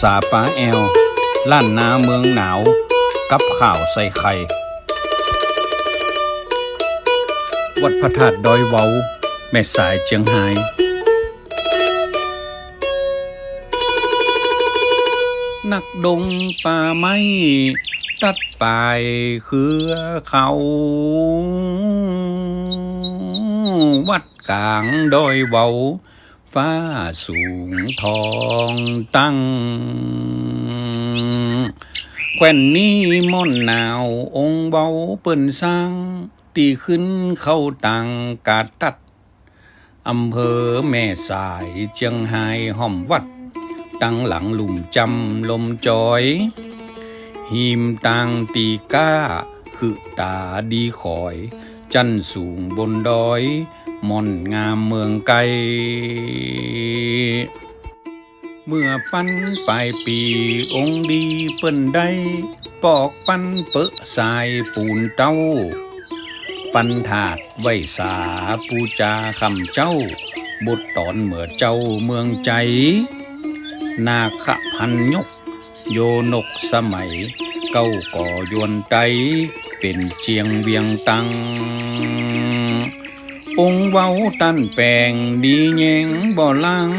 ษาป้าแอลล้านนาเมืองหนาว กับข่าวใส่ไข่ วัดพระธาตุดอยเว้า แม่สายเจียงไฮ้นักดงป่าไม้ตัดปลายคือเขา วัดกลางดอยเว้า ฟ้าสูงทองตั้ง แควนนี้ม่อนหนาวองเบาเปิ้นสร้าง ตีขึ้นเข้าตังกาตัด อำเภอแม่สายเจียงไฮ้ห้อมวัด ตั้งหลังหลุมจำลมจอย หิมตังตีก้า คือตาดีคอย จันสูงบนดอย ม่อนงามเมืองไกล เมื่อปั้นปลายปีองค์ดีเปิ้นได้ปอกปั้นเปะสายปูนเต้า ปันถาดไว้สาปูจาคำเจ้า บุตรตอนเหมือเจ้าเมืองใจ นาคพันยก โยนกสมัย เก้าก่อยวนไตเป็นเจียงเวียงตัง องค์เว้าตันแปงดีแยงบ่ลัง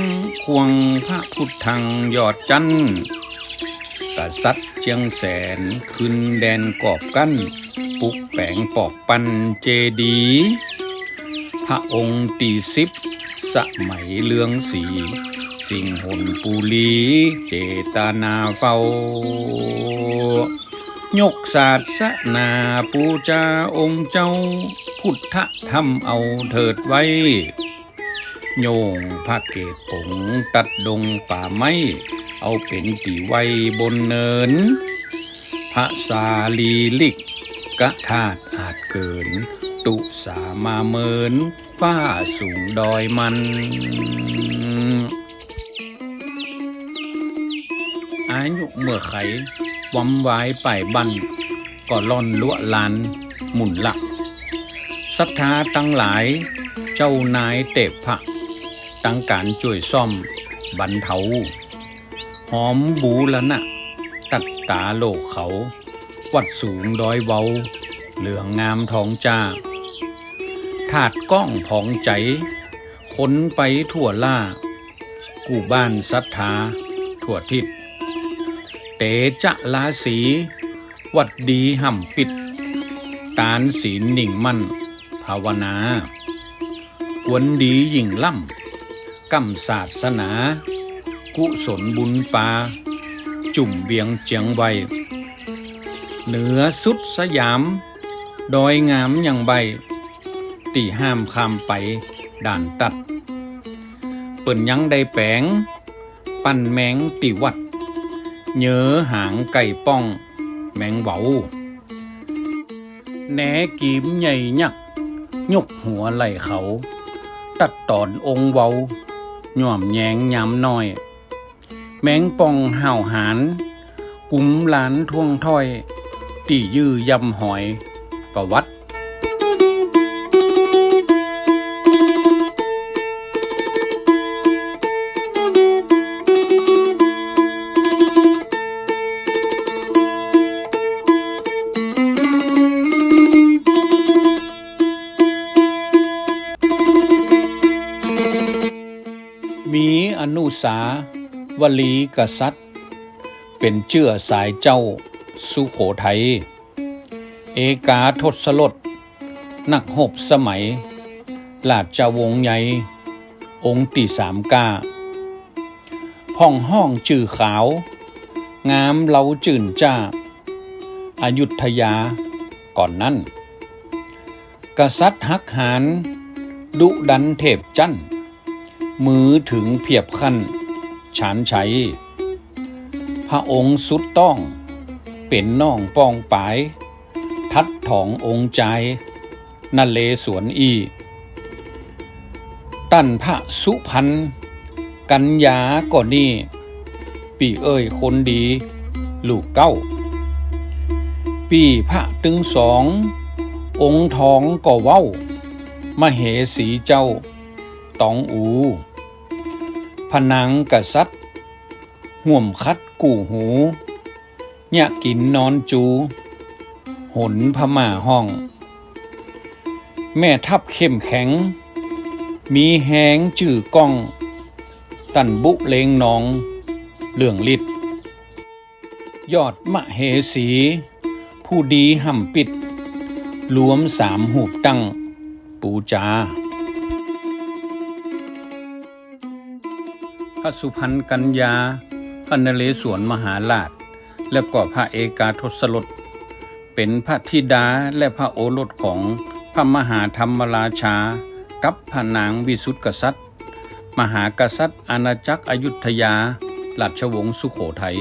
ควงพระพุทธังยอดจันทร์กษัตริย์เจียงแสนขึ้นแดนกอบกันปุกแปงปอกปันเจดียพระองค์ตีสิบสมัยเลืองสี สิ่งหนปูลีเจตนาเฝ้ายกศาสนาปูจาองค์เจ้า พุทธธรรมเอาเถิดไว้ โยงพระเกตผงตัดดงป่าไม้ เอาเป็นตีไว้บนเนิน พระสาลีลิกกะธาตุอาจเกิน ตุสามาเมินฟ้าสูงดอยมันอายุเมื่อไขวำไว้ไปบันก็ล่อนลวลานหมุนหลัก ศรัทธาตั้งหลาย เจ้านายเตบพระตั้งการช่วยซ่อมบรรเทา หอมบูละนะตัดตาโลกเขา วัดสูงดอยเวาเหลืองงามทองจ้า ถาดก้องผองใจค้นไปทั่วล่า กู่บ้านศรัทธา ทั่วทิศ เตจะลาสี วัดดีห่ำปิด ตานศีลนิ่งมั่น ภาวนาหวนดียิ่งล่ำกำศาสนา กุศลบุญปา จุ่มเบียงเจียงไวเหนือสุดสยาม ดอยงามอย่างใบ ตีห้ามข้ามไปด่านตัด เปิ่นยังได้แปลงปั้นแมงตีวัดเหนือหางไก่ป้อง แมงเบาแหนกีมใหญ่ยัก ยกหัวไหลเขา ตัดตอนองเว้าย่อมแยงย้ำน้อย แมงปองห่าวหานกุ้มหลานท่วงถ้อย ตียื้อยำหอย ประวัติ มีอนุสาวลีกษัตริย์ เป็นเจื้อสายเจ้าสุโขทัย เอกาทศลดนักหบสมัยลาดจาวงศ์ใหญ่องค์ตีสามกาพ่องห้องจื่อขาว งามเล้าจื่นจ้าอายุทยาก่อนนั้น กษัตริย์หักหารดุดันเทพจันทร์ มือถึงเพียบขั้นฉานชัยพระองค์สุดต้อง เป็นน้องปองปาย ทัดถององค์ใจนันเลสวนอี ตั้นพระสุพันกัญญาก่อนนี่ ปีเอ้ยคนดี ลูกเก้า ปีพระตึงสอง องค์ทองก่อเว้า มาเหสีเจ้าตองอู พนังกษัตริย์ห่วมคัดกู่หูยะกินนอนจู หนพม่าห้อง แม่ทับเข้มแข็ง มีแหงจื่อก้อง ตันบุเลงนอง เหลืองลิดยอดมะเหสี ผู้ดีห่ำปิดรวมสามหูบตั้ง ปูจา พระสุพรรณกัญญา พระนเรศวรมหาราช และก็พระเอกาทศรสเป็นพระธิดาและพระโอรสของพระมหาธรรมราชา กับพระนางวิสุทธิกษัตริย์ มหากษัตริย์ อาณาจักรอยุธยาราชวงศ์สุโขทัย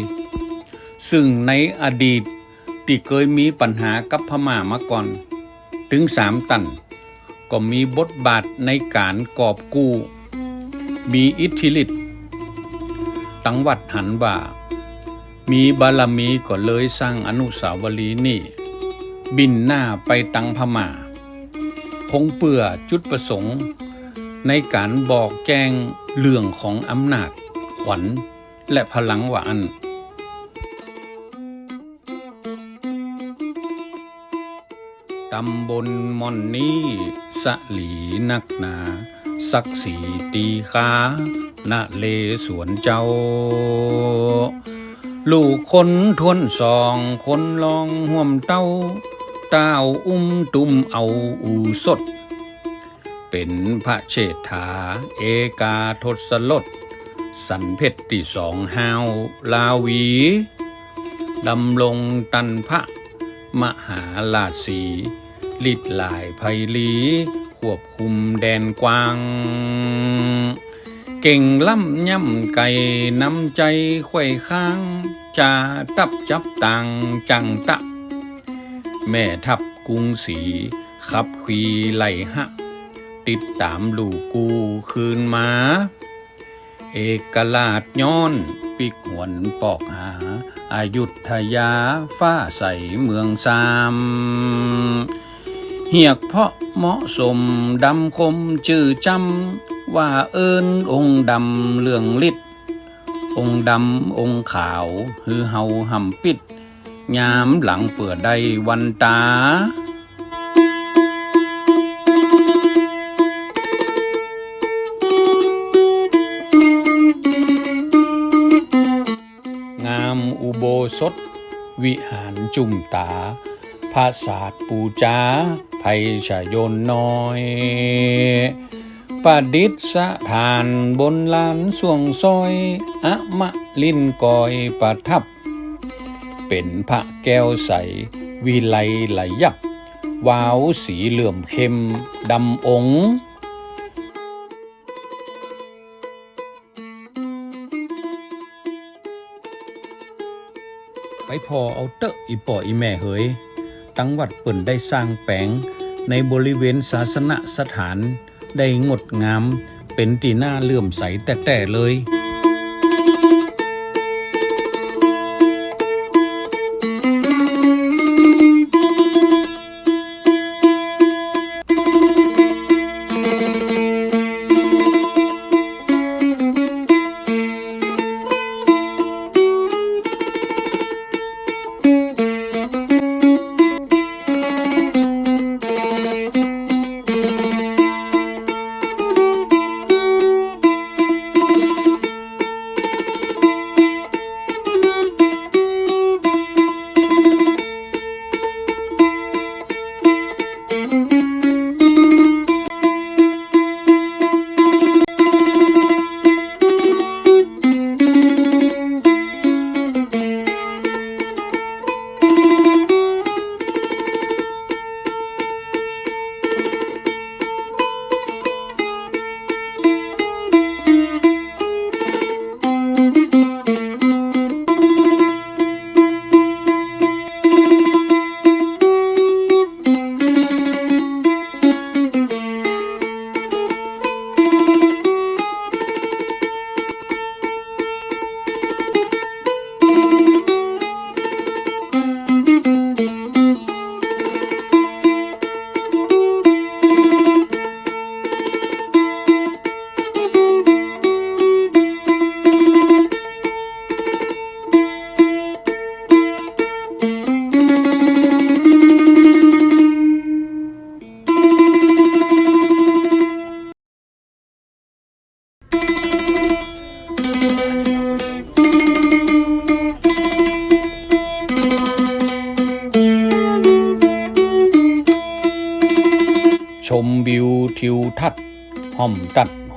ซึ่งในอดีตที่เคยมีปัญหากับพม่ามาก่อน ถึงสามตัน ก็มีบทบาทในการกอบกู้ มีอิทธิฤทธิ์ ตังวัดหันว่า มีบารมีก็เลยสร้างอนุสาวรีย์นี่ บินหน้าไปตังพม่าคงเปื่อจุดประสงค์ ในการบอกแจ้งเรื่องของอำนาจ ขวัญ และพลังหวานตำบลม่อนนี้สะหลีนักหนา สักสีตีขา ณเลสวนเจ้า ลูกคนทวนสองคนลองห่วมเต้า เต้าอุ้มตุมเอาอูสด เป็นพระเชษฐา เอกาทศลดสันเพชรที่สองห้าวลาวี ดำลงตันพระมหาลาสีลิดลายไพลี ควบคุมแดนกว้าง เก่งล่ำย่ำไก่นำใจไขว้ข้างจะตับจับตังจังตะ แม่ทับกรุงศรีขับขีไหล่หะติดตามลูกกูคืนมา เอกลาดย้อนปิกหวนปอกหา อายุทยาฟ้าใสเมืองสามเหียกเพาะเหมาะสมดำคมจื่อจำ ว่าเอิญองค์ดำเรื่องฤทธิ์องค์ดำองค์ขาวฮือเฮาหำปิดยามหลังเปิดได้วันตางามอุโบสถ วิหารจุมตาภาษาทปูจาไพชายนน้อย ประดิษฐานบนลานสวงซอยอะมะลินกอยประทับ เป็นพระแก้วใส วิไลไหลยับ วาวสีเหลื่อมเข้มดำองค์ไปพอเอาเตอะอีป่ออีแม่เฮยตั้งวัดเปิ่นได้สร้างแปลงในบริเวณศาสนสถาน ได้งดงาม เป็นตีหน้าเลื่อมใสแต่แต่เลย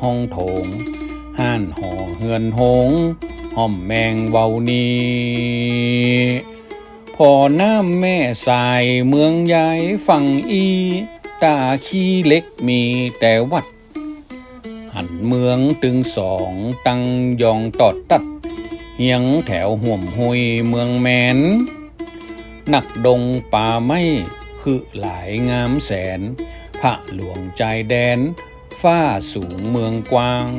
ห้องโถงห้านห่อเฮือนหงห้อมแมงเวานีพอน้ำแม่สายเมืองยายฝั่งอี ตาขี้เล็กมีแต่วัด หันเมืองตึงสองตังยองตอดตัดเฮียงแถวห่วมหุยเมืองแมน หนักดงป่าไม้คือหลายงามแสน พระหลวงใจแดน ฟ้าสูงเมืองกว้าง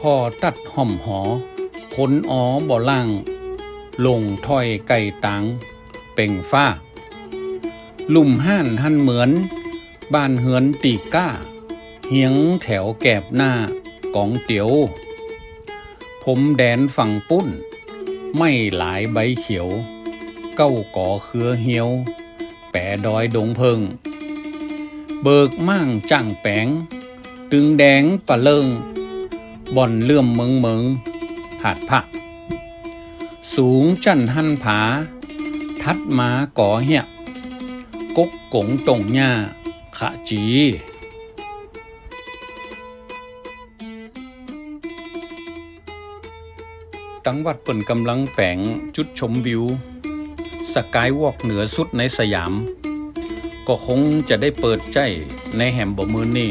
พอตัดห่อมหอพ้นอ๋อบ่ล่าง ลงถอยไก่ตังเป่งฟ้า ลุ่มห้านหันเหมือน บ้านเฮือนตีก้าเฮียงแถวแกบหน้ากองเตียว ผมแดนฝั่งปุ้น ไม่หลายใบเขียว เก้าก่อเครือเหียว แปะดอยดงเพิง เบิกมั่งจ้างแปง ตึงแดงปะเลิง บ่อนเลื่อมเมืองเมืองหาดผัก สูงจันหันผา ทัดมาก่อเหียกกกงตงหญ้าขะจี ตังวัดเปิ่นกำลังแฝงจุดชมวิว สกายวอล์กเหนือสุดในสยาม ก็คงจะได้เปิดใจในแหมบ่มือนี่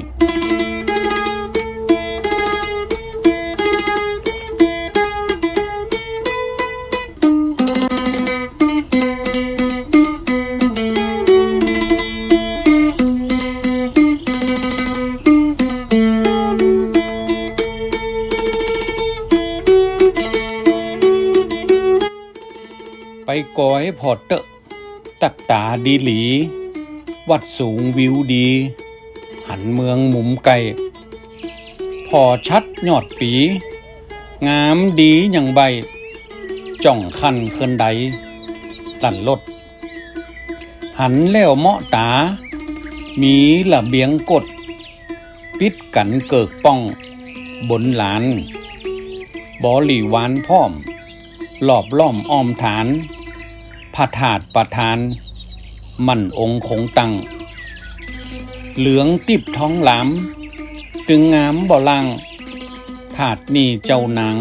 กอยพอเตอะตักตาดีหลี วัดสูงวิวดี หันเมืองหมุมไกลพอชัดยอดปี งามดีอย่างใบ จ่องคันเคินใดตันลด หันแล้วเมาะตา มีระเบียงกด ปิดกันเกิกป้อง บนหลานบอหลีหวานพร้อม หลอบล้อมอ้อมฐาน พระธาตุประธาน มั่นองค์คงตั้ง เหลืองติบท้องหลามตึงงามบ่ล่างถาดนี่เจ้านาง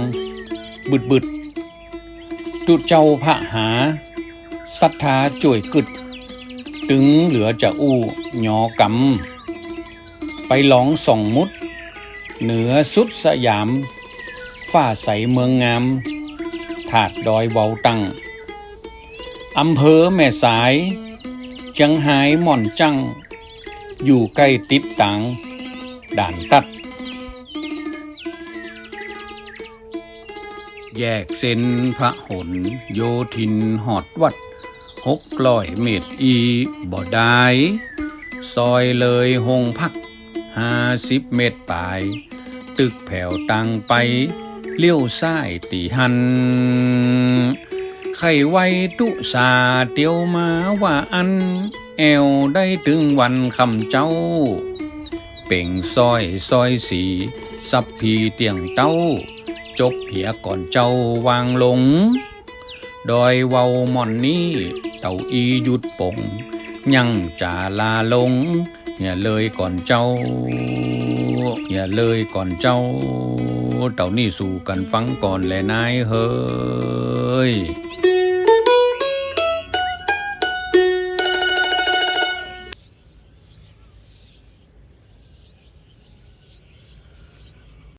บึดบึดตุเจ้าพระหาศรัทธาจ่วยกึด ตึงเหลือจะอู้หยอกำไปหลองส่องมุด เหนือสุดสยามฝ้าใสเมืองงาม ถาดดอยเวาตั้ง อำเภอแม่สายเชียงหายหม่อนจัง อยู่ใกล้ติดตัง ด่านตัด แยกเส้นพระหนโยทินหอดวัดหกร้อยเมตรอีบ่ได้ซอยเลยหงพักห้าสิบเมตรปลาย ตึกแผ่วตังไป เลี้ยวซ้ายตีหัน ไขไวตุสาเตียวมาว่าอัน แอวได้ถึงวันคำเจ้า เป่งซอยซอยสี สับพีเตียงเต้า จบเพียก่อนเจ้าวางลง ดอยเวาหม่อนนี้เต่าอีหยุดปง ยังจาลาลงอย่าเลยก่อนเจ้า อย่าเลยก่อนเจ้า เต่านี่สู่กันฟังก่อนแลนายเฮ้ย